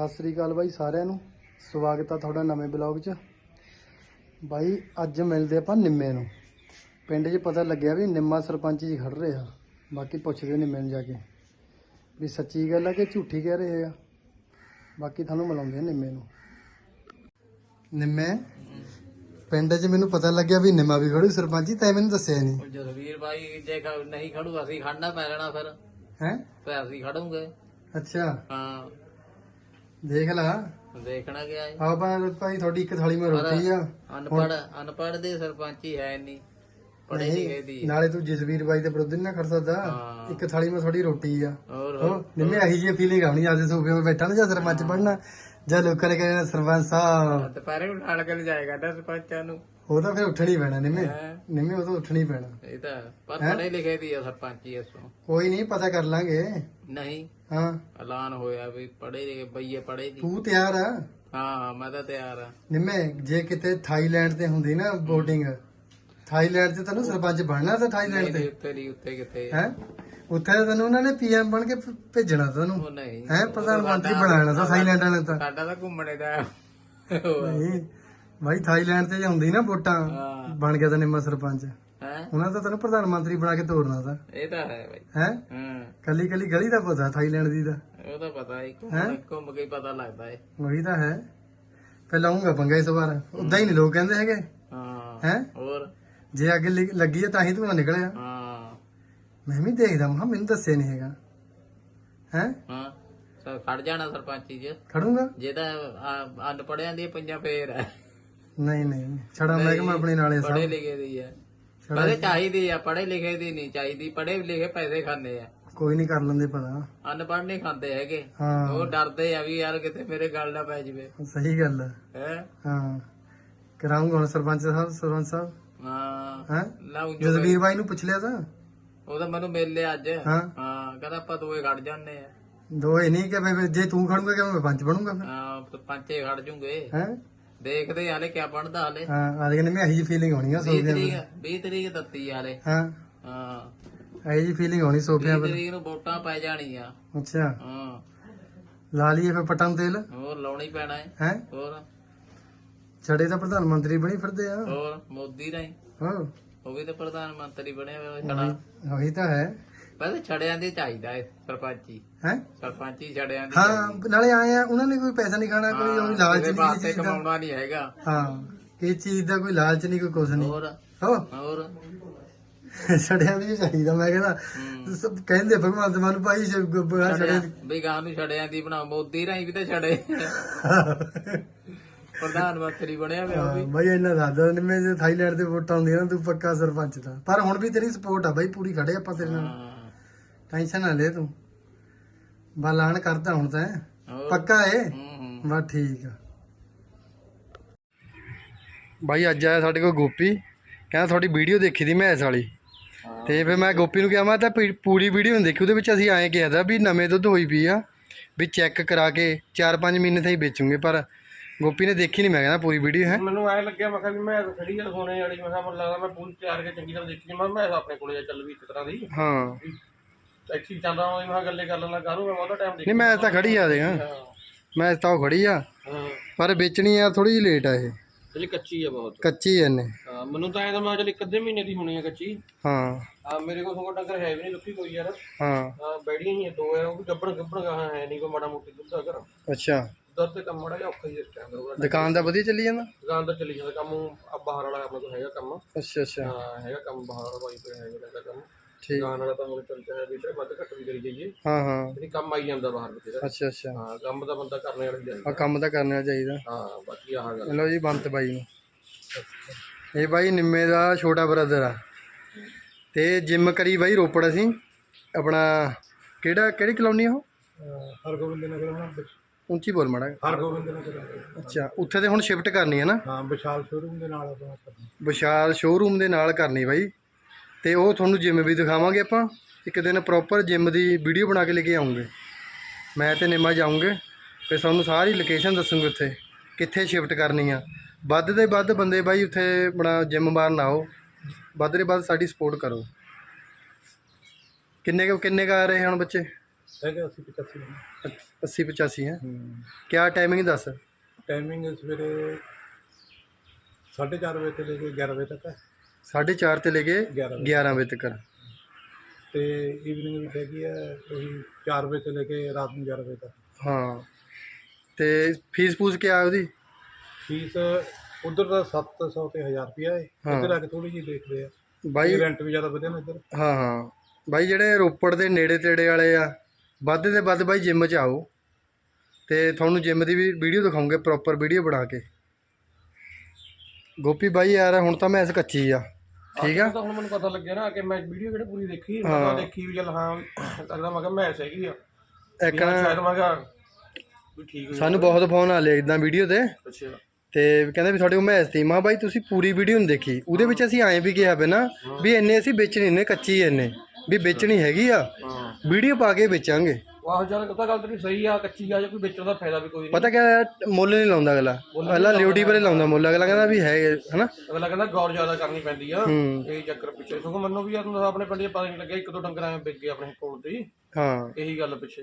ਸਤਿ ਸ੍ਰੀ ਅਕਾਲ ਬਾਈ ਸਾਰਿਆਂ ਨੂੰ। ਸਵਾਗਤ ਆ ਤੁਹਾਡਾ ਨਵੇਂ ਬਲੌਗ 'ਚ। ਬਾਈ ਅੱਜ ਮਿਲਦੇ ਆਪਾਂ ਨਿੰਮੇ ਨੂੰ। ਪਿੰਡ 'ਚ ਪਤਾ ਲੱਗਿਆ ਵੀ ਨਿੰਮਾ ਸਰਪੰਚ ਜੀ ਖੜ ਰਿਹਾ ਬਾਕੀ ਪੁੱਛਦੇ ਨਿੰਮੇ ਨੂੰ ਜਾ ਕੇ। ਵੀ ਸੱਚੀ ਗੱਲ ਆ ਕਿ ਝੂਠੀ ਕਹਿ ਰਹੇ ਆ? ਬਾਕੀ ਤੁਹਾਨੂੰ ਮਿਲਾਉਂਦੇ ਆ ਨਿੰਮੇ ਨੂੰ। ਨਿੰਮੇ ਪਿੰਡ 'ਚ ਮੈਨੂੰ ਪਤਾ ਲੱਗਿਆ ਵੀ ਨਿੰਮਾ ਵੀ ਖੜੂ ਸਰਪੰਚ ਜੀ ਤੈਂ ਮੈਨੂੰ ਦੱਸਿਆ ਨਹੀਂ। ਜਸਵੀਰ ਬਾਈ ਜੇ ਖ- ਨਹੀਂ ਖੜੂ ਅਸੀਂ ਖੜਨਾ ਪੈ ਜਾਣਾ ਫਿਰ। ਹੈ? ਫਿਰ ਅਸੀਂ ਖੜੂਗੇ। ਅੱਛਾ। ਹਾਂ। ਦੇਖ ਲਾ। ਦੇਖਣਾ ਗਿਆ ਹੈ? ਆ ਭਾਈ ਤੁਹਾਡੀ ਇੱਕ ਥਾਲੀ ਮੈਂ ਰੋਟੀ ਆ। ਅਨਪੜ ਅਨਪੜ ਦੇ ਸਰਪੰਚ ਹੀ ਹੈ ਨਹੀਂ ਪੜੇ ਨਹੀਂ, ਲਿਖੇ ਦੀ। ਨਾਲੇ ਤੂੰ ਜਸਵੀਰ ਬਾਈ ਦੇ ਵਿਰੁੱਧ ਨੀ ਨਾ ਖੜ ਸਕਦਾ। ਇੱਕ ਥਾਲੀ ਮੈਂ ਥੋੜੀ ਰੋਟੀ ਆ। ਹੋਰ ਨਿੰਮੇ ਆਹੀ ਜੀ ਫੀਲਿੰਗ ਆਉਣੀ ਅੱਜ ਸੋਫੇ 'ਤੇ ਬੈਠਾ ਨਾ ਜਾਂ ਸਰਪੰਚ ਬਣਨਾ? ਜਾਂ ਲੋਕਾਂ ਨੇ ਕਹਿਣਾ ਸਰਪੰਚ ਸਾਹਿਬ। ਦੁਪਹਿਰੇ ਉਠਾਲ ਕੇ ਲਿਜਾਏਗਾ ਨਾ ਸਰਪੰਚਾਂ ਨੂੰ। ਉਹ ਤਾਂ ਫਿਰ ਉੱਠਣੀ ਪੈਣਾ ਨਿੰਮੇ। ਹੈਂ। ਨਿੰਮੇ ਉਹ ਤਾਂ ਉੱਠਣੀ ਪੈਣਾ। ਇਹ ਤਾਂ ਪਰ ਪੜੇ ਲਿਖੇ ਦੀ ਆ ਸਰਪੰਚ ਹੀ ਇਸੋਂ ਕੋਈ ਨਹੀਂ ਪਤਾ ਕਰ ਲਾਂਗੇ। ਨਹੀਂ। ਹਾਂ। ਐਲਾਨ ਹੋਇਆ ਵੀ ਪੜੇ ਲਿਖੇ ਬਈਏ ਪੜੇ ਦੀ ਤੂੰ ਤਿਆਰ ਆ? ਹਾਂ ਹਾਂ ਮੈਂ ਤਾਂ ਤਿਆਰ ਆ। ਨਿੰਮੇ ਜੇ ਕਿਤੇ ਥਾਈਲੈਂਡ ਤੇ ਹੁੰਦੀ ਨਾ VOTING ਥਾਈਲੈਂਡ ਤੇ ਤੈਨੂੰ ਸਰਪੰਚ ਬਣਨਾ ਤਾਂ ਥਾਈਲੈਂਡ ਤੇ? ਉੱਤੇ ਨਹੀਂ ਉੱਤੇ ਕਿੱਥੇ? ਹੈ? ਉੱਥੇ ਤਾਂ ਤੈਨੂੰ ਉਹਨਾਂ ਨੇ ਪੀਐਮ ਬਣ ਕੇ ਭ- ਭੇਜਣਾ ਤੈਨੂੰ ਉਹ ਨਹੀਂ। ਹੈ? ਪ੍ਰਧਾਨ ਮੰਤਰੀ ਬਣਾਉਣਾ ਤਾਂ ਥਾਈਲੈਂਡ ਵਾਲੇ ਤਾਂ। ਸਾਡਾ ਤਾਂ ਘੁੰਮਣੇ ਦਾ। ਨਹੀਂ। ਭਾਈ ਥਾਈਲੈਂਡ ਤੇ ਜੇ ਹੁੰਦੀ ਨਾ ਵੋਟਾਂ ਹਾਂ। ਬਣ ਗਿਆ ਤਾਂ ਨਿੰਮਾ ਸਰਪੰਚ। ਹੈ? ਉਹਨਾਂ ਤਾਂ ਤੈਨੂੰ ਪ੍ਰਧਾਨ ਮੰਤਰੀ ਬਣਾ ਕੇ ਤੋਰਨਾ ਤਾਂ। ਇਹ ਤਾਂ ਹੈ ਬਾਈ। ਹੈ? ਹਾਂ। ਕੱਲੀ ਕੱਲੀ ਗਲੀ ਦਾ ਪਤਾ ਥਾਈਲੈਂਡ ਦੀ ਦਾ। ਉਹ ਤਾਂ ਪਤਾ ਹੈ ਘੁੰਮ ਘੁੰਮ ਕੇ ਹੀ ਪਤਾ ਲੱਗਦਾ ਹੈ ਉਹੀ ਤਾਂ ਹੈ। ਫਿਰ ਲਾਉਂਗਾ ਪੰਗਾ ਇਸ ਵਾਰ। ਉਦਾਂ ਹੀ ਨਹੀਂ ਲੋਕ ਕਹਿੰਦੇ ਹੈਗੇ। ਹਾਂ। ਹੈ? ਹੋਰ? ਜੇ ਅੱਗੇ ਲਿ- ਲੱਗੀ ਹੈ ਤਾਂ ਹੀ ਤੂੰ ਨਿਕਲਿਆ। ਹਾਂ। ਮੈਂ ਵੀ ਦੇਖਦਾ ਮਹਾ ਮੈਨੂੰ ਦੱਸਿਆ ਨਹੀਂ ਹੈਗਾ। ਹੈ? ਹਾਂ। ਸਰ ਖੜ ਜਾਣਾ ਸਰਪੰਚੀ ਚ। ਖੜੂੰਗਾ। ਜੇ ਤਾਂ ਅਨਪੜਿਆਂ ਦੀ ਪੰਜਾਂ ਫੇਰ ਹੈ। ਨਹੀਂ ਨਹੀਂ। ਛੜਾ ਮੈਂ ਕਿ ਮੈਂ ਆਪਣੇ ਨਾਲੇ ਪੜੇ ਲਿਖੇ ਦੀ ਹੈ ਪੜੇ ਚਾਹੀਦੀ ਆ ਪੜੇ ਲਿਖੇ ਦੀ ਨਹੀਂ ਚਾਹੀਦੀ। ਪੜੇ ਲਿਖੇ ਪੈਸੇ ਖਾਂਦੇ ਆ। ਕੋਈ ਨਹੀਂ ਕਰ ਲੈਂਦੇ ਪਤਾ ਅਨਪੜ੍ਹ ਨਹੀਂ ਖਾਂਦੇ ਹੈਗੇ। ਹਾਂ। ਉਹ ਡਰਦੇ ਆ ਵੀ ਯਾਰ ਕਿਤੇ ਮੇਰੇ ਗੱਲ ਨਾ ਪੈ ਜਵੇ। ਸਹੀ ਗੱਲ ਹੈ ਹੈ? ਹਾਂ। ਕਰਾਉਂਗਾ ਹੁਣ ਸਰਪੰਚ ਸਾਹਿਬ ਸਰਪੰਚ ਸਾਹਿਬ। ਹਾਂ। ਹੈ? ਲਾਉਂ ਜੋ ਜਸਵੀਰ ਬਾਈ ਨੂੰ ਪੁੱਛ ਲਿਆ ਤਾਂ। ਉਹ ਤਾਂ ਮੈਨੂੰ ਮਿਲ ਲਿਆ ਅੱਜ। ਹਾਂ। ਹਾਂ ਕਹਿੰਦਾ ਆਪਾਂ ਦੋਏ ਖੜ ਜਾਂਦੇ ਆ। ਦੋਏ ਨਹੀਂ ਕਿ ਵੀ ਜੇ ਤੂੰ ਖੜੂਗਾ ਕਿ ਮੈਂ ਪੰਚ ਬਣੂਗਾ ਫਿਰ? ਹਾਂ ਪੰਚੇ ਖੜ ਜੂਗੇ। ਹੈ? ਦੇਖਦੇ ਹਾਲੇ ਕਿਆ ਬਣਦਾ ਹਾਲੇ। ਹਾਂ ਆ ਦੇਖਨੇ ਮੈਂ ਇਹੀ ਜੀ ਫੀਲਿੰਗ ਹੋਣੀ ਆ 20 ਸੋਫਿਆਂ ਤਰੀਕ 20 ਤਰੀਕ ਦਿੱਤੀ ਹਾਲੇ। ਹਾਂ। ਹਾਂ। ਇਹੀ ਜੀ ਫੀਲਿੰਗ ਹੋਣੀ ਸੋਫਿਆਂ 20 ਪਰ ਤਰੀਕ ਨੂੰ ਵੋਟਾਂ ਪੈ ਜਾਣੀਆਂ। ਅੱਛਾ। ਹਾਂ। ਲਾ ਲਈਏ ਫਿਰ ਪਟਨ ਤੇਲ। ਹੋਰ ਲਾਉਣਾ ਹੀ ਪੈਣਾ ਹੈ। ਹੈ? ਹੋਰ? ਛੜੇ ਤਾਂ ਪ੍ਰਧਾਨ ਮੰਤਰੀ ਬਣੀ ਫਿਰਦੇ ਆ। ਹੋਰ ਮੋਦੀ ਰਾਈ ਹੋ। ਉਹ ਵੀ ਤਾਂ ਪ੍ਰਧਾਨ ਮੰਤਰੀ ਬਣਿਆ ਹੋਇਆ ਉਹੀ ਤਾਂ ਹੈ। ਪਹਿਲੇ ਛੜਿਆਂ ਦੀ ਚਾਹੀਦਾ ਹੈ ਸਰਪੰਚੀ। ਹੈ? ਸਰਪੰਚੀ ਛੜਿਆਂ ਦੀ ਹਾਂ ਨਾਲੇ ਆਏ ਆ ਉਹਨਾਂ ਨੇ ਕੋਈ ਪੈਸਾ ਨਹੀਂ ਖਾਣਾ ਕੋਈ ਉਹ ਲਾਲਚ ਕਿਸੇ ਨਹੀਂ ਵਾਸਤੇ ਕਿਸੇ ਚੀਜ਼ ਦਾ। ਕਮਾਉਣਾ ਨਹੀਂ ਹੈਗਾ। ਹਾਂ ਕਿਸੇ ਚੀਜ਼ ਦਾ ਕੋਈ ਲਾਲਚ ਨਹੀਂ ਕੋਈ ਕੁਛ ਨਹੀਂ। ਹੋਰ? ਹੋ ਹੋਰ? ਛੜਿਆਂ ਦੀ ਵੀ ਚਾਹੀਦਾ ਮੈਂ ਕਹਿੰਦਾ ਸਭ ਕਹਿੰਦੇ ਭਗਵੰਤ ਮਾਨ ਭਾਈ ਸ਼- ਗ- ਬੜਾ ਛੜਿਆਂ ਦੀ। ਵੀ ਗਾਂ ਨੂੰ ਛੜਿਆਂ ਦੀ ਬਣਾ ਮੋਦੀ ਰਾਈ ਵੀ ਤਾਂ ਛੜੇ। ਪ੍ਰਧਾਨ ਮੰਤਰੀ ਬਣਿਆ ਹੋਇਆ ਉਹ ਵੀ। ਬਾਈ ਇਹਨਾਂ ਦਾਦਾ ਨੇ ਮੈਂ ਜੇ ਥਾਈਲੈਂਡ ਦੇ ਵੋਟਾਂ ਹੁੰਦੀਆਂ ਨਾ ਤੂੰ ਪੱਕਾ ਸਰਪੰਚ ਦਾ ਪਰ ਹੁਣ ਵੀ ਤੇਰੀ ਸਪੋਰਟ ਆ ਬਾਈ ਪੂਰੀ ਖੜੇ ਆਪਾਂ ਤੇਰੇ ਨਾਲ। ਹਾਂ। ਟੈਨਸ਼ਨ ਨਾ ਲੈ ਤੂੰ। ਬਾਲਾਨ ਕਰਦਾ ਹੁਣ ਤਾਂ। ਹੋਰ? ਪੱਕਾ ਏ? ਹੂੰ ਹੂੰ। ਬਸ ਠੀਕ ਆ। ਬਾਈ ਅੱਜ ਆਇਆ ਸਾਡੇ ਕੋਲ ਗੋਪੀ। ਕਹਿੰਦਾ ਤੁਹਾਡੀ ਵੀਡੀਓ ਦੇਖੀ ਦੀ ਮੈਸ ਵਾਲੀ। ਤੇ ਫਿਰ ਮੈਂ ਗੋਪੀ ਨੂੰ ਕਿਹਾ ਮੈਂ ਤਾਂ ਪੀ- ਪੂਰੀ ਵੀਡੀਓ ਨਹੀਂ ਦੇਖੀ ਉਹਦੇ ਵਿੱਚ ਅਸੀਂ ਐਂ ਕਿਹਾ ਦਾ ਵੀ ਨਵੇਂ ਦੁੱਧ ਹੋਈ ਪਈ ਆ ਵੀ ਚੈੱਕ ਕਰਾ ਕੇ 4-5 ਮਹੀਨੇ ਤਾਈਂ ਵੇਚੂਗੇ ਪਰ ਗੋਪੀ ਨੇ ਦੇਖੀ ਨਹੀਂ ਮੈਂ ਕਹਿੰਦਾ ਪੂਰੀ ਵੀਡੀਓ ਹੈ। ਮੈਨੂੰ ਐ ਲੱਗਿਆ ਮੈਂ ਕਿਹਾ ਵੀ ਮੈਂ ਖੜੀ ਆ ਸੋਨੇ ਵਾਲੀ ਮੈਂ ਕਿਹਾ ਮੈਨੂੰ ਲੱਗਦਾ ਮੈਂ ਪੂਰੀ ਤਿਆਰ ਕੇ ਚੰਗੀ ਤਰ੍ਹਾਂ ਦੇਖੀ ਮੈਂ ਮੈਂ ਆਪਣੇ ਕੋਲੇ ਚੱਲ ਵੀ ਇੱਕ ਤਰ੍ਹਾਂ ਦੀ। ਹਾਂ। ਚੱਲਦਾ ਹਾਂ ਮੈਂ ਕਿਹਾ ਗੱਲੇ ਕਰ ਲੈਣਾ ਕਰੂ ਮੈਂ ਉਹਦਾ ਟਾਈਮ ਨਹੀਂ ਮੈਂ ਤਾਂ ਖੜੀ ਆ ਦੇ ਹਾਂ। ਹਾਂ ਮੈਂ ਤਾਂ ਉਹ ਖੜੀ ਆ। ਹਾਂ। ਪਰ ਵੇਚਣੀ ਆ ਥੋੜੀ ਜਿਹੀ ਲੇਟ ਆ ਇਹ। ਜਿਹੜੀ ਕੱਚੀ ਆ ਬਹੁਤ। ਕੱਚੀ ਐ ਹਾਂ ਮੈਨੂੰ ਤਾਂ ਐ ਤਾਂ ਮੈਂ ਚੱਲ ਇੱਕ ਅੱਧੇ ਮਹੀਨੇ ਦੀ ਹੋਣੀ ਆ ਕੱਚੀ। ਹਾਂ। ਆ ਮੇਰੇ ਕੋਲ ਸਗੋਂ ਡੰਗਰ ਹੈ ਵੀ ਨਹੀਂ ਲੁੱਕੀ ਕੋਈ ਯਾਰ। ਹਾਂ। ਆ ਬੈੜੀਆਂ ਹੀ ਆ ਦੋ ਆ ਉਹ ਵੀ ਗੱਬੜ ਗੱਬੜ ਗਾਹਾਂ ਹੈ ਨਹੀਂ ਕੋਈ ਮਾੜਾ ਮੋਟੀ ਦੁੱਧ ਦਾ ਘਰ। ਅੱਛਾ। ਦੁੱਧ ਤੇ ਕੰਮ ਮਾੜਾ ਜਿਹਾ ਔਖਾ ਹੀ ਇਸ ਟਾਈਮ ਦਾ। ਦੁਕਾਨ ਦਾ ਵਧੀਆ ਚੱਲੀ ਜਾਂਦਾ? ਦੁਕਾਨ ਤਾਂ ਚੱਲੀ ਜਾਂਦਾ ਕੰਮ ਆ ਬਾਹਰ ਵਾਲਾ ਆਪਣੇ ਕੋਲ ਹੈਗਾ ਕੰਮ। ਅੱਛਾ ਅੱਛਾ। ਹਾਂ ਹੈਗਾ ਕੰਮ ਬਾਹਰ ਵਾਲਾ ਤੇ ਹੈਗਾ ਇਹਦਾ ਕੰਮ। ਠੀਕ। ਦੁਕਾਨ ਵਾਲਾ ਤਾਂ ਮੇਰੇ ਚੱਲ ਚਾਹੇ ਵੀ ਤੇ ਵੱਧ ਘੱਟ ਵੀ ਕਰੀ ਜਾਈਏ। ਹਾਂ ਹਾਂ। ਜਿਹੜੀ ਕੰਮ ਆਈ ਜਾਂਦਾ ਬਾਹਰ ਬਥੇਰਾ ਅੱਛਾ ਅੱਛਾ। ਹਾਂ ਕੰਮ ਤਾਂ ਬੰਦਾ ਕਰਨੇ ਵਾਲਾ ਹੀ ਆ ਜਾਂਦਾ ਕੰਮ ਤਾਂ ਕਰਨਾ ਚਾਹੀਦਾ। ਹਾਂ ਬਾਕੀ ਆਹ ਗੱਲ। ਲਓ ਜੀ ਬੰਤ ਬਾਈ ਨੂੰ। ਇਹ ਬਾਈ ਨਿੰਮੇ ਦਾ ਛੋਟਾ ਬ੍ਰਦਰ ਆ। ਤੇ ਜਿਮ ਕਰੀ ਬਾਈ ਰੋਪੜ ਅਸੀਂ। ਆਪਣਾ ਕਿਹੜਾ ਕਿਹੜੀ ਕਲੋਨੀ ਆ ਉਹ? ਹਰਗੋਬਿੰਦ ਨਗਰ ਹਾਂ ਉੱਚੀ ਬੋਲ ਮਾੜਾ। ਹਰਗੋਬਿੰਦ ਨਗਰ ਅੱਛਾ ਉੱਥੇ ਤੇ ਹੁਣ ਸ਼ਿਫਟ ਕਰਨੀ ਹੈ ਨਾ? ਹਾਂ ਵਿਸ਼ਾਲ ਸ਼ੋਰੂਮ ਦੇ ਨਾਲ ਆਪਣਾ ਵਿਸ਼ਾਲ ਸ਼ੋਰੂਮ ਦੇ ਨਾਲ ਕਰਨੀ ਬਾਈ। ਤੇ ਉਹ ਤੁਹਾਨੂੰ ਜਿਮ ਵੀ ਦਿਖਾਵਾਂਗੇ ਆਪਾਂ। ਇੱਕ ਦਿਨ ਪ੍ਰੋਪਰ ਜਿਮ ਦੀ ਵੀਡੀਓ ਬਣਾ ਕੇ ਲੈ ਕੇ ਆਉਂਗੇ। ਮੈਂ ਤੇ ਨਿੰਮਾ ਜਾਉਂਗੇ ਫਿਰ ਤੁਹਾਨੂੰ ਸਾਰੀ ਲੋਕੇਸ਼ਨ ਦੱਸੂਗੇ ਉੱਥੇ ਕਿੱਥੇ ਸ਼ਿਫਟ ਕਰਨੀ ਆ। ਵੱਧ ਦੇ ਵੱਧ ਬੰਦੇ ਬਾਈ ਉੱਥੇ ਬਣਾ ਜਿਮ ਮਾਰਨ ਆਓ। ਵੱਧ ਦੇ ਵੱਧ ਸਾਡੀ ਸਪੋਰਟ ਕਰੋ। ਕਿੰਨੇ ਕੁ- ਕਿੰਨੇ ਕੁ ਰਹੇ ਹੁਣ ਬੱਚੇ? ਹੈਗਾ ਅਸੀਂ 85 ਨੂੰ 80 85 ਹੈ। ਕਿਆ ਟਾਈਮਿੰਗ ਦੱਸ? ਟਾਈਮਿੰਗ ਸਵੇਰੇ 4:30 ਵਜੇ ਤੋਂ ਲੈ ਕੇ 11 ਵਜੇ ਤੱਕ ਹੈ। 4:30 ਤੇ ਲੈ ਕੇ 11 ਵਜੇ। 11 ਵਜੇ ਤੱਕ। ਤੇ ਈਵਨਿੰਗ ਵਿੱਚ ਹੈਗੀ ਹੈ ਉਹੀ 4 ਵਜੇ ਤੋਂ ਲੈ ਕੇ ਰਾਤ ਨੂੰ 11 ਵਜੇ ਤੱਕ। ਹਾਂ। ਤੇ ਫੀਸ ਫੂਸ ਕਿਆ ਉਹਦੀ? ਫੀਸ ਉਧਰ ਦਾ 700 ਤੇ 1000 ਰੁਪਿਆ ਹੈ ਹਾਂ। ਇੱਧਰ ਆ ਕੇ ਥੋੜੀ ਜਿਹੀ ਦੇਖਦੇ ਆ। ਬਾਈ ਰੈਂਟ ਵੀ ਜ਼ਿਆਦਾ ਵਧਿਆ ਨਾ ਇੱਧਰ। ਹਾਂ ਹਾਂ। ਬਾਈ ਜਿਹੜੇ ਰੋਪੜ ਦੇ ਨੇੜੇ ਤੇੜੇ ਵਾਲੇ ਆ ਵੱਧ ਦੇ ਵੱਧ ਬਾਈ ਜਿਮ 'ਚ ਆਓ। ਤੇ ਤੁਹਾਨੂੰ ਜਿਮ ਦੀ ਵੀ ਵੀਡੀਓ ਦਿਖਾਉਂਗੇ ਪ੍ਰੋਪਰ ਵੀਡੀਓ ਬਣਾ ਕੇ। ਗੋਪੀ ਬਾਈ ਯਾਰ ਹੁਣ ਤਾਂ ਮੈਸ ਕੱਚੀ ਆ। ਠੀਕ ਆ? ਤਾਂ ਹੁਣ ਮੈਨੂੰ ਪਤਾ ਲੱਗਿਆ ਨਾ ਕਿ ਮੈਂ ਵੀਡੀਓ ਕਿਹੜੇ ਪੂਰੀ ਦੇਖੀ ਮੈਂ ਦੇਖੀ ਵੀ ਚੱਲ ਹਾਂ ਲੱਗਦਾ ਮੈਂ ਕਿਹਾ ਮੈਚ ਹੈਗੀ ਆ। ਇੱਕ ਸ਼ਾਇਦ ਮੈਂ ਕਿਹਾ ਵੀ ਠੀਕ ਹੋ ਸਾਨੂੰ ਬਹੁਤ ਫੋਨ ਆ ਲਏ ਇਦਾਂ ਵੀਡੀਓ ਤੇ। ਅੱਛਾ। ਤੇ ਕਹਿੰਦੇ ਵੀ ਤੁਹਾਡੇ ਕੋਲ ਮੈਚ ਮਾਂ ਬਾਈ ਤੁਸੀਂ ਪੂਰੀ ਵੀਡੀਓ ਨਹੀਂ ਦੇਖੀ। ਉਹਦੇ ਵਿੱਚ ਅਸੀਂ ਐਂ ਵੀ ਕਿਹਾ ਨਾ ਵੀ ਇੰਨੇ ਅਸੀਂ ਵੇਚਣੀ ਨੇ ਕੱਚੀ ਇੰਨੇ। ਵੀ ਵੇਚਣੀ ਹੈਗੀ ਆ। ਵੀਡੀਓ ਪਾ ਕੇ ਵੇਚਾਂਗੇ। ਵਾਹ ਜਦ ਉਹ ਤਾਂ ਗੱਲ ਤੇਰੀ ਸਹੀ ਆ ਕੱਚੀ ਆ ਜੇ ਕੋਈ ਵੇਚਣ ਦਾ ਫਾਇਦਾ ਵੀ ਕੋਈ ਨਹੀਂ। ਪਤਾ ਕਿਆ ਹੈ, ਮੁੱਲ ਨਹੀਂ ਲਾਉਂਦਾ ਅਗਲਾ। ਅਗਲਾ ਲਿਉਟੀ ਪਰੇ ਲਾਉਂਦਾ ਮੁੱਲ ਅਗਲਾ ਕਹਿੰਦਾ ਵੀ ਹੈ ਹਨਾ? ਅਗਲਾ ਕਹਿੰਦਾ ਗੌਰ ਜ਼ਿਆਦਾ ਕਰਨੀ ਪੈਂਦੀ ਆ। ਹੂੰ। ਇਹ ਚੱਕਰ ਪਿੱਛੇ ਸਗੋਂ ਮੈਨੂੰ ਵੀ ਯਾਰ ਤੁਹਾਨੂੰ ਆਪਣੇ ਪਿੰਡ 'ਚ ਪਤਾ ਨਹੀਂ ਲੱਗਿਆ ਇੱਕ ਦੋ ਡੰਗਰ ਵਿਕ ਗਏ ਆਪਣੇ ਕੋਲ ਤੇ। ਹੀ। ਹਾਂ ਇਹੀ ਗੱਲ ਪਿੱਛੇ।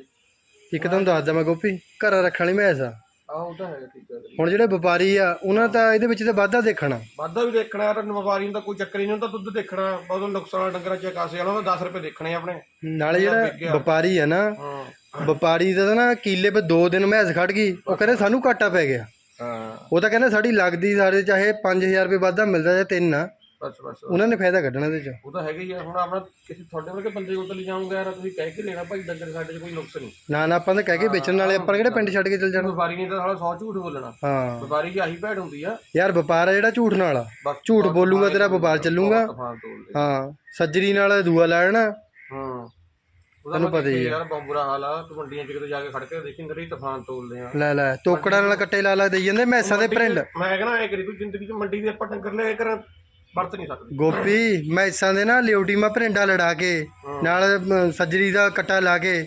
ਇੱਕ ਤੁਹਾਨੂੰ ਦੱਸਦਾ ਮੈਂ ਗੋਪੀ ਘਰ ਰੱਖਣ ਲਈ ਮੈਸ ਆ। ਆਹ ਉਹ ਤਾਂ ਹੈਗਾ ਠੀਕ ਹੈ ਹੁਣ ਜਿਹੜੇ ਵਪਾਰੀ ਆ ਉਹਨਾਂ ਤਾਂ ਇਹਦੇ ਵਿੱਚ ਤਾਂ ਵਾਧਾ ਦੇਖਣਾ। ਵਾਧਾ ਵੀ ਦੇਖਣਾ ਯਾਰ ਵਪਾਰੀ ਨੂੰ ਤਾਂ ਕੋਈ ਚੱਕਰ ਹੀ ਨਹੀਂ ਹੁੰਦਾ ਦੁੱਧ ਦੇਖਣਾ ਬਹੁਤ ਨੁਕਸਾਨ ਡੰਗਰਾਂ 'ਚ ਕਾਸੇ ਵਾਲਾ ਉਹਦਾ 10 ਰੁਪਏ ਦੇਖਣੇ ਆਪਣੇ। ਨਾਲੇ ਜਿਹੜਾ ਵਪਾਰੀ ਆ ਨਾ ਵਪਾਰੀ ਦਾ ਤਾਂ ਨਾ ਕੀਲੇ 'ਤੇ ਦੋ ਦਿਨ ਮੈਸ ਖੜ ਗਈ ਉਹ ਕਹਿੰਦੇ ਸਾਨੂੰ ਘਾਟਾ ਪੈ ਗਿਆ। ਹਾਂ। ਉਹ ਤਾਂ ਕਹਿੰਦੇ ਸਾਡੀ ਲੱਗਦੀ ਸਾਡੇ ਚਾਹੇ 5000 ਰੁਪਏ ਵਾਧਾ ਮਿਲਦਾ ਜਾਂ ਤਿੰਨ ਆ ਬਸ ਬਸ। ਉਹਨਾਂ ਨੇ ਫਾਇਦਾ ਕੱਢਣਾ ਇਹਦੇ 'ਚ। ਉਹ ਤਾਂ ਹੈਗਾ ਹੀ ਆ। ਹੁਣ ਆਪਣਾ ਕਿਸੇ ਤੁਹਾਡੇ ਵਰਗੇ ਬੰਦੇ ਕੋਲ ਤਾਂ ਲੈ ਜਾਊਂਗਾ ਯਾਰ ਤੁਸੀਂ ਕਹਿ ਕੇ ਲੈਣਾ ਭਾਈ ਡੰਗਰ ਸਾਡੇ 'ਚ ਕੋਈ ਨੁਕਸ ਨਹੀਂ। ਨਾ ਨਾ ਆਪਾਂ ਤਾਂ ਕਹਿ ਕੇ ਵੇਚਣ ਵਾਲੇ ਆਪਾਂ ਕਿਹੜੇ ਪਿੰਡ ਛੱਡ ਕੇ ਚੱਲ ਜਾਣਾ? ਵਪਾਰੀ ਨੇ ਤਾਂ ਸਾਲਾ 100 ਝੂਠ ਬੋਲਣਾ। ਹਾਂ। ਵਪਾਰੀ ਦੀ ਆਹੀ ਭੈੜ ਹੁੰਦੀ ਆ। ਯਾਰ ਵਪਾਰ ਆ ਜਿਹੜਾ ਝੂਠ ਨਾਲ ਆ। ਬਸ ਝੂਠ ਬੋਲੂਗਾ ਤੇਰਾ ਵਪਾਰ ਚੱਲੂਗਾ। ਤੂਫਾਨ ਤੋਲ ਦੇ। ਹਾਂ ਸੱਜਰੀ ਨਾਲ ਦੂਆ ਲੈ ਲੈਣਾ ਹਾਂ। ਤੈਨੂੰ ਪਤਾ ਹੀ। ਯਾਰ ਬਹੁਤ ਬੁਰਾ ਹਾਲ ਆ। ਤੂੰ ਮੰਡੀਆਂ 'ਚ ਕਿਤੇ ਜਾ ਕੇ ਖੜ ਕੇ ਦੇਖੀ ਨਰੀ ਤੂਫਾਨ ਤੋਲਦੇ ਆ। ਲੈ ਲੈ ਤੋਕੜਾਂ ਨਾਲ ਕੱਟੇ ਲਾ ਲਾ ਦੇਈ ਜਾਂਦੇ ਮੈਸਾਂ ਦੇ ਪ੍ਰਿੰਡ ਮੈਂ ਕਹਿੰਦਾ ਐ ਕਰੀ ਤੂੰ ਜ਼ਿੰਦਗੀ 'ਚ ਮੰਡੀ ਦੇ ਆਪਾਂ ਡੰਗਰ ਲੈ ਕਰ ਵਰਤ ਨਹੀਂ ਸਕਦੇ। ਗੋਪੀ ਮੈਸਾਂ ਦੇ ਨਾ ਲਿਉਟੀ ਮਾ ਪ੍ਰਿੰਡਾ ਲੜਾ ਕੇ ਨਾਲ ਅਮ, ਸੱਜਰੀ ਦਾ ਕੱਟਾ ਲਾ ਕੇ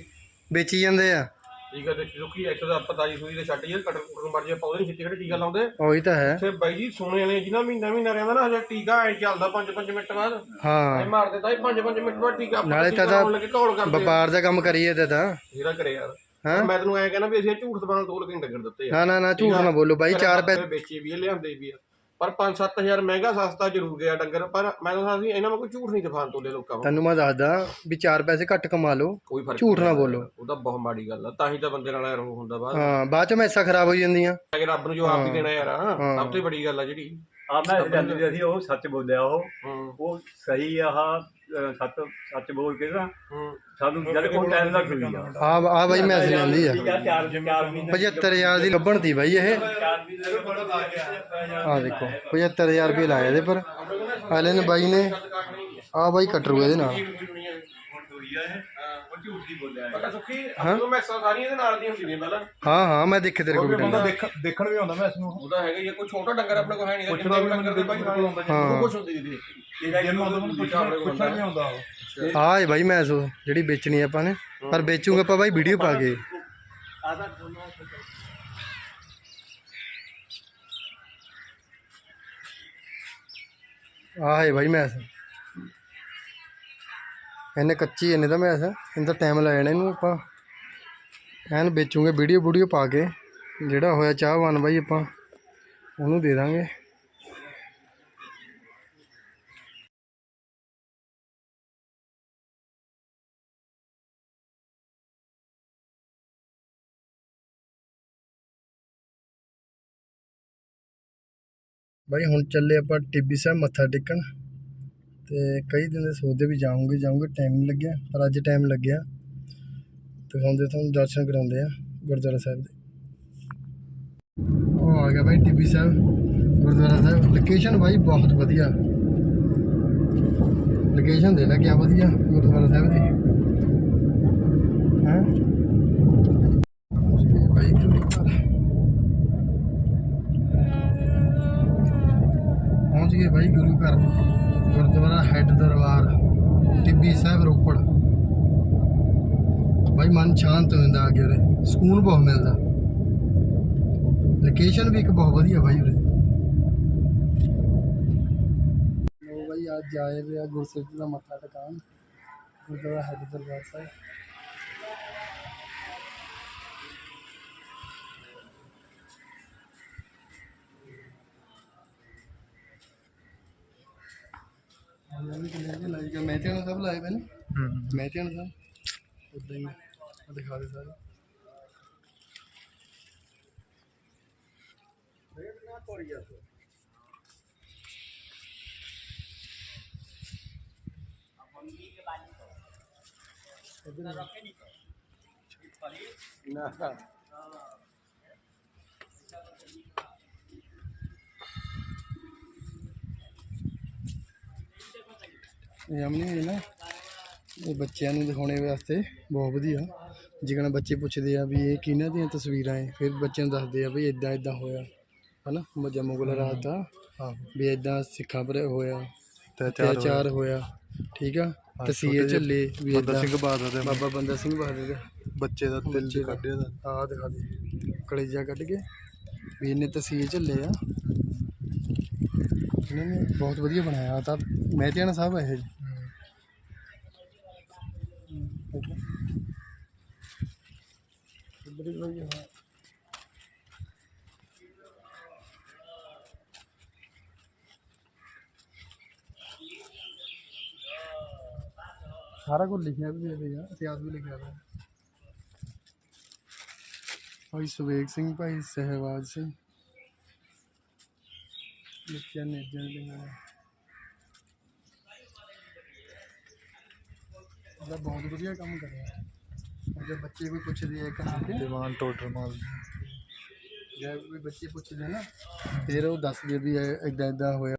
ਵੇਚੀ ਜਾਂਦੇ ਆ। ਠੀਕ ਹੈ ਦੇਖੀ ਲੋਕੀ ਐਕਸ ਦਾ ਆਪਾਂ ਤਾਜੀ ਸੂਈ ਦੇ ਛੱਡ ਜੇ ਕਟਰ ਕੁਟਰ ਮਰ ਜੇ ਪੌਦੇ ਨਹੀਂ ਛਿੱਟੇ ਕਿਹੜੇ ਟੀਕਾ ਲਾਉਂਦੇ। ਉਹੀ ਤਾਂ ਹੈ। ਤੇ ਬਾਈ ਜੀ ਸੋਨੇ ਵਾਲੇ ਜਿਹਨਾਂ ਮਹੀਨਾ ਮਹੀਨਾ ਰਹਿੰਦਾ ਨਾ ਹਜੇ ਟੀਕਾ ਐ ਚੱਲਦਾ 5-5 ਮਿੰਟ ਬਾਅਦ। ਹਾਂ। ਐ ਮਾਰ ਦਿੰਦਾ 5-5 ਮਿੰਟ ਬਾਅਦ ਟੀਕਾ ਆਪਾਂ ਨਾਲੇ ਟੀਕਾ ਤਾਂ ਲਾਉਣ ਲੱਗੇ ਘੋਲ ਕਰਦੇ ਆ। ਵਪਾਰ ਦਾ ਕੰਮ ਕਰੀਏ ਤੇ ਤਾਂ। ਜਿਹੜਾ ਕਰੇ ਯਾਰ। ਹਾਂ। ਮੈਂ ਤੈਨੂੰ ਐ ਕਹਿੰਦਾ ਵੀ ਅਸੀਂ ਇਹ ਝੂਠ ਸਬਾਨ ਤੋਲ ਕੇ ਨੀ ਡੰਗਰ ਦਿੱਤੇ ਆ? ਨਾ ਨਾ ਨਾ ਝੂਠ ਨਾ ਬੋਲੋ ਬਾਈ ਚਾਰ ਪੈਸੇ ਵੇਚੀ ਵੀ ਆ ਲਿਆਂਦੇ ਵੀ ਆ। ਪਰ 5-7000 ਮਹਿੰਗਾ ਸਸਤਾ ਜ਼ਰੂਰ ਗਿਆ ਡੰਗਰ ਪਰ ਮੈਂ ਤਾਂ ਸੀ ਇਹਨਾਂ ਨੂੰ ਕੋਈ ਝੂਠ ਨਹੀਂ ਤੂਫਾਨ ਤੋਲੇ ਲੋਕਾਂ ਨੂੰ ਤੈਨੂੰ ਮੈਂ ਦੱਸਦਾ ਵੀ ਚਾਰ ਪੈਸੇ ਘੱਟ ਕਮਾ ਲਓ ਕੋਈ ਫ਼ਰਕ ਝੂਠ ਨਾ। ਬੋਲੋ। ਉਹ ਤਾਂ ਬਹੁਤ ਮਾੜੀ ਗੱਲ ਆ ਤਾਂ ਹੀ ਤਾਂ ਬੰਦੇ ਨਾਲ ਐ ਰੋਹ ਹੁੰਦਾ ਬਾਅਦ। ਹਾਂ ਬਾਅਦ ਚ ਮੈਸਾਂ ਖਰਾਬ ਹੋ ਜਾਂਦੀਆਂ। ਕਿ ਰੱਬ ਨੂੰ ਜਵਾਬ ਵੀ ਦੇਣਾ ਯਾਰ ਸਭ ਤੋਂ ਵੱਡੀ ਗੱਲ ਆ ਜਿਹੜੀ। ਆ ਮੈਂ ਜਾਂਦੀ ਸੀ ਅਸੀਂ ਉਹ ਸੱਚ ਬੋਲਿਆ ਉਹ ਹੂੰ। ਉਹ ਸਹੀ ਆ ਆਹ, ਅਹ, ਸੱਚ ਸੱਚ ਬੋਲ ਕੇ ਨਾ ਹੂੰ। ਸਾਨੂੰ ਜਦ ਕੋਈ ਟਾਈਮ ਲੱਗ ਗਈ ਆ। ਆ ਆ ਬਾਈ ਮੈਸ ਜਾਂਦੀ ਆ। ਚਾਰ ਚਾਰ ਮਹੀਨੇ 75000 ਦੀ ਲੱਭਣ ਤੀ ਬਾਈ ਇਹ। ਚਾਰ ਮਹੀਨੇ ਦੇ ਬੜਾ ਲੱਗ ਗਿਆ। ਆ ਦੇਖੋ 75000 ਰੁਪਏ ਲਾਏ ਇਹਦੇ ਪਰ। ਹਾਲੇ ਨੇ ਬਾਈ ਨੇ ਆ ਬਾਈ ਕਟਰੂ ਇਹਦੇ ਨਾਲ। ਹੋਈ ਆ ਇਹ ਉਹ ਝੂਠ ਹੀ। ਬੋਲਿਆ ਇਹ। ਪਤਾ ਸੁੱਖੀ ਉਹ ਮੈਸਾਂ ਸਾਰੀਆਂ ਇਹਦੇ ਨਾਲ ਦੀਆਂ ਹੁੰਦੀਆਂ ਪਹਿਲਾਂ। ਹਾਂ ਹਾਂ ਮੈਂ ਦੇਖੇ ਤੇਰੇ ਕੋਲ ਬੰਦਾ ਵੀਡੀਓ। ਦੇਖਣ ਦੇਖਣ ਵੀ ਆਉਂਦਾ ਮੈਂ ਇਸ ਨੂੰ। ਉਹਦਾ ਹੈਗਾ ਹੀ ਆ, ਕੋਈ ਛੋਟਾ ਡੰਗਰ ਆਪਣੇ ਕੋਲ ਹੈ ਨਹੀਂ ਪੁੱਛਣਾ ਵੀ ਹਾਂ। ਕੁਛ ਹੁੰਦੀ ਦੀ ਜਿੰਮ ਆਉਂਦਾ ਮੈਨੂੰ ਪੁੱਛਣਾ ਪੁੱਛਣਾ ਵੀ ਆਉਂਦਾ ਉਹ? ਆ ਏ ਬਾਈ ਮੈਸ ਉਹ ਜਿਹੜੀ ਵੇਚਣੀ ਆਪਾਂ ਨੇ। ਪਰ ਵੇਚੂਗਾ ਆਪਾਂ ਬਾਈ ਵੀਡੀਓ ਪਾ ਕੇ। ਆ ਤਾਂ ਦੋਨੋਂ ਆ ਏ ਬਾਈ ਮੈਸ। ਇਹਨੇ ਕੱਚੀ ਇਹਨੇ ਤਾਂ ਮੈਸ। ਇਹਨੂੰ ਤਾਂ ਟਾਈਮ ਲੱਗ ਜਾਣਾ ਇਹਨੂੰ ਆਪਾਂ। ਐਨ ਵੇਚੂਗੇ ਵੀਡੀਓ ਵੀਡੀਓ ਪਾ ਕੇ। ਜਿਹੜਾ ਹੋਇਆ ਚਾਹਵਾਨ ਬਾਈ ਆਪਾਂ ਉਹਨੂੰ ਦੇ ਦਾਂਗੇ। ਬਾਈ, ਹੁਣ ਚੱਲੇ ਆਪਾਂ ਟਿੱਬੀ ਸਾਹਿਬ ਮੱਥਾ ਟੇਕਣ ਤੇ ਕਈ ਦਿਨ ਦੇ ਸੋਚਦੇ ਵੀ ਜਾਉਂਗੇ ਜਾਉਂਗੇ ਟਾਈਮ ਨਹੀਂ ਲੱਗਿਆ, ਪਰ ਅੱਜ ਟਾਈਮ ਲੱਗਿਆ। ਦਿਖਾਉਂਦੇ, ਤੁਹਾਨੂੰ ਦਰਸ਼ਨ ਕਰਾਉਂਦੇ ਆ ਗੁਰਦੁਆਰਾ ਸਾਹਿਬ ਦੇ। ਉਹ ਆ ਗਿਆ ਬਾਈ ਟਿੱਬੀ ਸਾਹਿਬ, ਗੁਰਦੁਆਰਾ ਸਾਹਿਬ। ਲੋਕੇਸ਼ਨ ਬਾਈ ਬਹੁਤ ਵਧੀਆ। ਲੋਕੇਸ਼ਨ ਦੇ ਲੈ ਕਿਆ ਵਧੀਆ ਗੁਰਦੁਆਰਾ ਸਾਹਿਬ ਦੀ। ਹਾਂ ਬਾਈ ਗੁਰਦੁਆਰਾ ਪਹੁੰਚ ਗਏ ਬਾਈ ਗੁਰੂ ਘਰ ਗੁਰਦੁਆਰਾ ਹੈੱਡ ਦਰਬਾਰ, ਟਿੱਬੀ ਸਾਹਿਬ ਰੋਪੜ। ਬਾਈ ਮਨ ਸ਼ਾਂਤ ਹੋ ਜਾਂਦਾ ਆ ਉਰੇ, ਸਕੂਨ ਬਹੁਤ ਮਿਲਦਾ। ਲੋਕੇਸ਼ਨ ਵੀ ਇੱਕ ਬਹੁਤ ਵਧੀਆ ਬਾਈ ਉਰੇ। ਲੋ ਬਾਈ, ਅੱਜ ਆਏ ਵੇ ਗੁਰਸਿੱਖ ਦਾ ਮੱਥਾ ਟਿਕਾਣ ਗੁਰਦੁਆਰਾ ਹੈੱਡ ਦਰਬਾਰ ਸਾਹਿਬ। ਮਹਿਤਿਆਣਾ ਸਾਹਿਬ ਲਾਏ ਪਏ ਨੇ? ਮਹਿਤਿਆਣਾ ਸਾਹਿਬ ਉਦਾਂ ਹੀ ਆਹ ਦਿਖਾ ਦੇ ਸਾਰੇ। ਇਹ ਅਮਨੀ ਹੈ ਨਾ ਇਹ ਬੱਚਿਆਂ ਨੂੰ ਦਿਖਾਉਣੇ ਵਾਸਤੇ ਬਹੁਤ ਵਧੀਆ। ਜਿਕਣਾ ਬੱਚੇ ਪੁੱਛਦੇ ਆ ਵੀ ਇਹ ਕਿਹਨਾਂ ਦੀਆਂ ਤਸਵੀਰਾਂ ਹੈ ਫਿਰ ਬੱਚਿਆਂ ਨੂੰ ਦੱਸਦੇ ਆ ਵੀ ਇਦਾਂ ਇਦਾਂ ਹੋਇਆ। ਹਨਾ? ਮਜਾ ਮੁਗਲ ਰਾਜ ਦਾ ਵੀ ਇਦਾਂ ਸਿੱਖਾਂ ਪਰ ਹੋਇਆ। ਅਤਿਆਚਾਰ ਹੋਇਆ। ਠੀਕ ਆ? ਤਸੀਹੇ ਝੱਲੇ ਵੀ ਬੰਦਾ ਸਿੰਘ ਬਹਾਦਰ ਦੇ। ਬਾਬਾ ਬੰਦਾ ਸਿੰਘ ਬਹਾਦਰ ਦੇ। ਬੱਚੇ ਦਾ ਦਿਲ ਚ ਕੱਢਿਆ ਦਾ। ਆ ਦਿਖਾ ਦੇ। ਕਲੇਜਾ ਕੱਢ ਕੇ। ਵੀ ਇਹਨੇ ਤਸੀਹੇ ਝੱਲੇ ਆ। ਇਹਨਾਂ ਨੇ ਬਹੁਤ ਵਧੀਆ ਬਣਾਇਆ। ਤਾਂ ਮਹਿਤਿਆਣਾ ਸਾਹਿਬ ਹੈ ਇਹ ਬੜੀ ਵਧੀਆ ਹੈ ਸਾਰਾ ਕੁਝ ਲਿਖਿਆ ਵੀ ਹੋਇਆ ਇਤਿਹਾਸ ਵੀ ਲਿਖਿਆ ਹੋਇਆ ਭਾਈ ਸੁਵੇਗ ਸਿੰਘ ਭਾਈ ਸਹਿਵਾਜ ਸਿੰਘ ਬੱਚਿਆਂ ਨੇ ਜਨ ਲਿਖਿਆ ਉਹਦਾ ਬਹੁਤ ਵਧੀਆ ਕੰਮ ਜੇ ਬੱਚੇ ਕੋਈ ਪੁੱਛਦੇ ਆ ਕਹਾਂ ਤੇ ਦੀਵਾਨ ਟੋਟਰ ਮਾਲ। ਜੇ ਕੋਈ ਬੱਚੇ ਪੁੱਛਦੇ ਨਾ ਫਿਰ ਉਹ ਦੱਸਦੇ ਵੀ ਇਦਾਂ ਇਦਾਂ ਹੋਇਆ।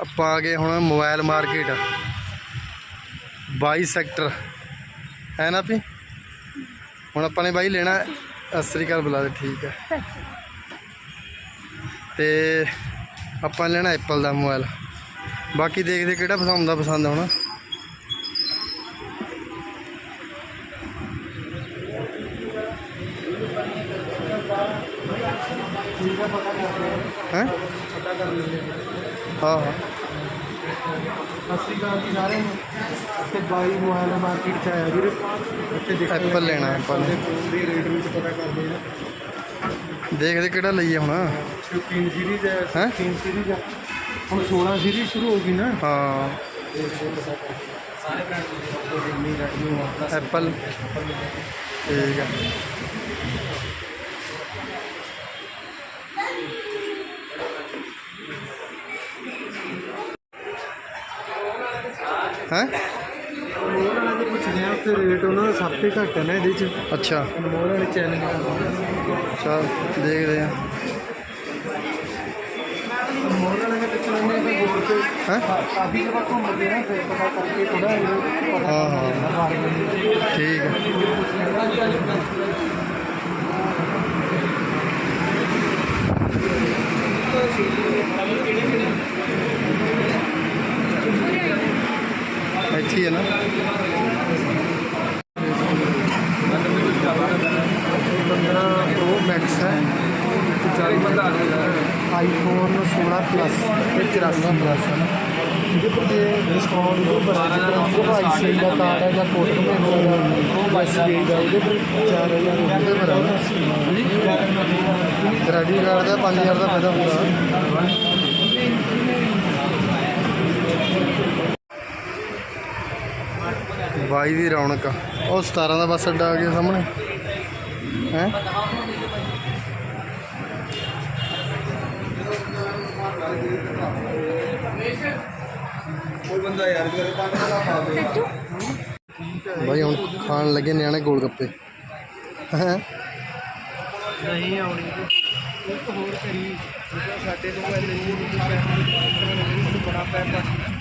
ਆਪਾਂ ਆ ਗਏ ਹੁਣ ਮੋਬਾਈਲ ਮਾਰਕੀਟ। 22 ਸੈਕਟਰ। ਹੈ ਨਾ ਵੀ? ਹੁਣ ਆਪਾਂ ਨੇ ਬਾਈ ਲੈਣਾ ਸਤਿ ਸ੍ਰੀ ਅਕਾਲ ਬੁਲਾ ਦੇ ਠੀਕ ਹੈ। ਤੇ ਆਪਾਂ ਲੈਣਾ ਐਪਲ ਦਾ ਮੋਬਾਈਲ। ਬਾਕੀ ਦੇਖਦੇ ਕਿਹੜਾ ਪਸੰਦ ਦਾ ਪਸੰਦ ਆਉਣਾ ਹਾਂ ਹਾਂ। ਅਸੀਂ ਗੱਲ ਕੀ ਸਾਰੇ ਨੂੰ। ਤੇ 22 ਮੋਬਾਈਲ ਮਾਰਕੀਟ ਚ ਆਇਆ ਵੀਰੇ। ਇੱਥੇ ਦੇਖੋ ਐਪਲ ਲੈਣਾ ਆਪਾਂ ਨੇ ਫੋਨ ਦੀ ਰੇਟ ਵਿੱਚ ਪਤਾ ਕਰਦੇ ਆ। ਦੇਖਦੇ ਕਿਹੜਾ ਲਈਏ ਹੁਣ। 15 ਸੀਰੀਜ਼ ਹੈ? ਹੈਂ? 16 ਸੀਰੀਜ਼ ਹੈ ਹੁਣ 16 ਸੀਰੀਜ਼ ਸ਼ੁਰੂ ਹੋ ਗਈ ਨਾ। ਹਾਂ। ਐਪਲ ਠੀਕ ਹੈ ਹੈ? ਮੋਲ ਵਾਲਾ ਦੇ ਪੁੱਛਦੇ ਆ ਉੱਥੇ ਰੇਟ ਉਹਨਾਂ ਦਾ ਸਭ ਤੋਂ ਘੱਟ ਹੈ ਨਾ ਇਹਦੇ ਚ ਅੱਛਾ। ਮੋਲ ਵਾਲੇ ਚੈਨਲ ਚਲ, ਦੇਖਦੇ ਆ। ਮੋਲ ਵਾਲੇ ਦੇ ਪਿੱਛੇ ਉਹਨੇ ਕੋਈ ਬੋਲ ਤੇ ਹੈ? ਕਾਫੀ ਜਗ੍ਹਾ ਘੁੰਮਦੇ ਨਾ ਫਿਰ ਪਤਾ ਕਰਕੇ ਥੋੜਾ ਹਾਂ ਹਾਂ। ਠੀਕ ਹੈ ਇੱਥੇ ਹੀ ਹੈ ਨਾ पंद्रह प्रो मैक्स है आईफोन सोलह प्लस तिरासी प्लस है ਇਹਦੇ ਪਰ ਜੇ ਡਿਸਕਾਊਂਟ ਤੋਂ ਬਣਾ ਕੇ ਭਾਈ ਸਿੰਘ ਦਾ ਕਾਰਡ ਹੈ ਜਾਂ ਕੋਟਰ ਮਹਿੰਗਾ ਦਾ ਉਹ ਬਸ ਗਈ ਬਾਈ ਦੀ ਰੌਣਕ। ਉਹ 17 ਦਾ ਬੱਸ ਅੱਡਾ ਆ ਗਿਆ ਸਾਹਮਣੇ। ਹੈ? ਬਾਈ ਹੁਣ ਖਾਣ ਲੱਗੇ ਨਿਆਣੇ ਗੋਲ ਗੱਪੇ। ਹੈਂ? ਨਹੀਂ ਆਉਣੀ। ਇੱਕ ਹੋਰ ਕਰੀ। ਸਾਡੇ ਤੋਂ ਪਹਿਲੇ ਨੂੰ ਬੜਾ ਪੈਸਾ।